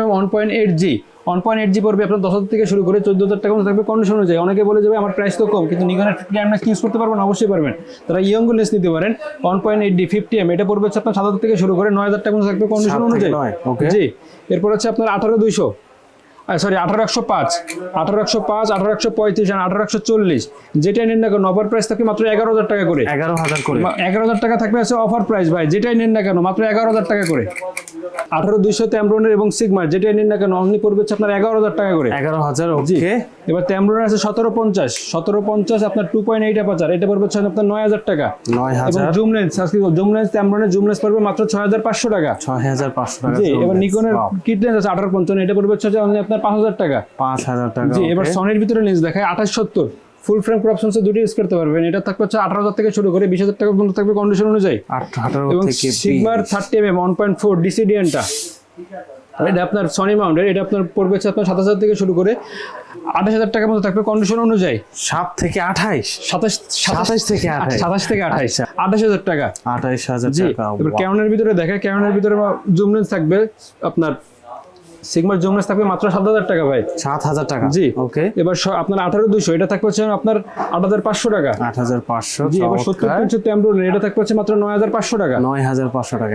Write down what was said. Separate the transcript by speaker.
Speaker 1: M one point eight G one point eight G পড়বে আপনার দশ হাজার থেকে শুরু করে চোদ্দ হাজার টাকা থাকবে কন্ডিশন অনুযায়ী। অনেকে বলে যাবে আমার প্রাইস তো কম কিন্তু নিকনের ফিফটি এম ইউজ করতে পারবেন অবশ্যই পারবেন। তারা ইয়ং লেন্স নিতে পারেন। One point eight D fifty M এটা পড়বে হচ্ছে আপনার সাত হাজার থেকে শুরু করে নয় হাজার টাকা থাকবে কন্ডিশন অনুযায়ী. জি এরপর হচ্ছে আপনার আঠারো দুইশো। সরি আঠারো একশো পাঁচ। আঠারো একশো পাঁচ আঠারো একশো পঁয়ত্রিশ আর আঠারো একশো চল্লিশ। যেটাই নেন না কেন অফার প্রাইস থাকবে মাত্র এগারো হাজার টাকা করে।
Speaker 2: এগারো হাজার করে।
Speaker 1: এগারো হাজার টাকা থাকবে আছে অফার প্রাইস ভাই। যেটাই নেন না কেন মাত্র এগারো হাজার টাকা করে। আঠারো দুইশো ট্যাম্ব্রনের এবং সিগমার যেটাই নেন না কেন অনলি পড়বে আপনার এগারো হাজার টাকা করে।
Speaker 2: এগারো হাজার ওকে
Speaker 1: এবার ট্যাম্ব্রনের আছে সতেরো পঞ্চাশ। সতেরো পঞ্চাশ আপনার টু পয়েন্ট এইট অ্যাপাচার এটা পড়বে হচ্ছে আপনার নয় হাজার টাকা।
Speaker 2: নয় হাজার।
Speaker 1: জুম লেন্স জুম লেন্স ট্যাম্ব্রনের জুম লেন্স পড়বে মাত্র ছয় হাজার পাঁচশো টাকা।
Speaker 2: ছয় হাজার পাঁচশো টাকা
Speaker 1: জি এবার নিকনের কিট লেন্স আছে আঠারো পঞ্চান্ন। এটা পড়বে হচ্ছে only আপনার পাঁচ হাজার টাকা।
Speaker 2: পাঁচ হাজার টাকা
Speaker 1: জি এবার। সনির ভিতরে লেন্স দেখায় আঠাশ সত্তর। ফুল ফ্রেম ক্রপশনসে দুটি ইউজ করতে পারবেন এটা থাকবে হচ্ছে আঠারো হাজার থেকে শুরু করে বিশ হাজার টাকা পর্যন্ত থাকবে কন্ডিশন অনুযায়ী। এবং
Speaker 2: থেকে
Speaker 1: সিগমার। Thirty M M one point four ডিসিডিয়ানটা এটা আপনার সনি মাউন্টের এটা আপনার পড়বে হচ্ছে আপনার সাতাশ হাজার থেকে শুরু করে আঠাশ হাজার টাকার মতো থাকবে কন্ডিশন অনুযায়ী।
Speaker 2: সাত থেকে আঠাইশ।
Speaker 1: সাতাশ
Speaker 2: সাতাশ থেকে
Speaker 1: সাতাশ থেকে আঠাশ
Speaker 2: আচ্ছা।
Speaker 1: আঠাশ হাজার টাকা।
Speaker 2: আঠাইশ হাজার টাকা
Speaker 1: এবার
Speaker 2: wow।
Speaker 1: ক্যামনের ভিতরে দেখে ক্যামনের ভিতরে জুম লেন্স থাকবে আপনার সিগমার জুম থাকবে মাত্র সাত হাজার টাকা ভাই।
Speaker 2: সাত হাজার টাকা।
Speaker 1: জি।
Speaker 2: ওকে
Speaker 1: এবার আপনার আঠারো দুইশো এটা থাকবে হচ্ছে আপনার আট হাজার পাঁচশো টাকা।
Speaker 2: আট হাজার পাঁচশো
Speaker 1: জি এবার সত্তর এটা থাকবে হচ্ছে মাত্র নয় হাজার পাঁচশো টাকা।
Speaker 2: নয় হাজার পাঁচশো টাকা।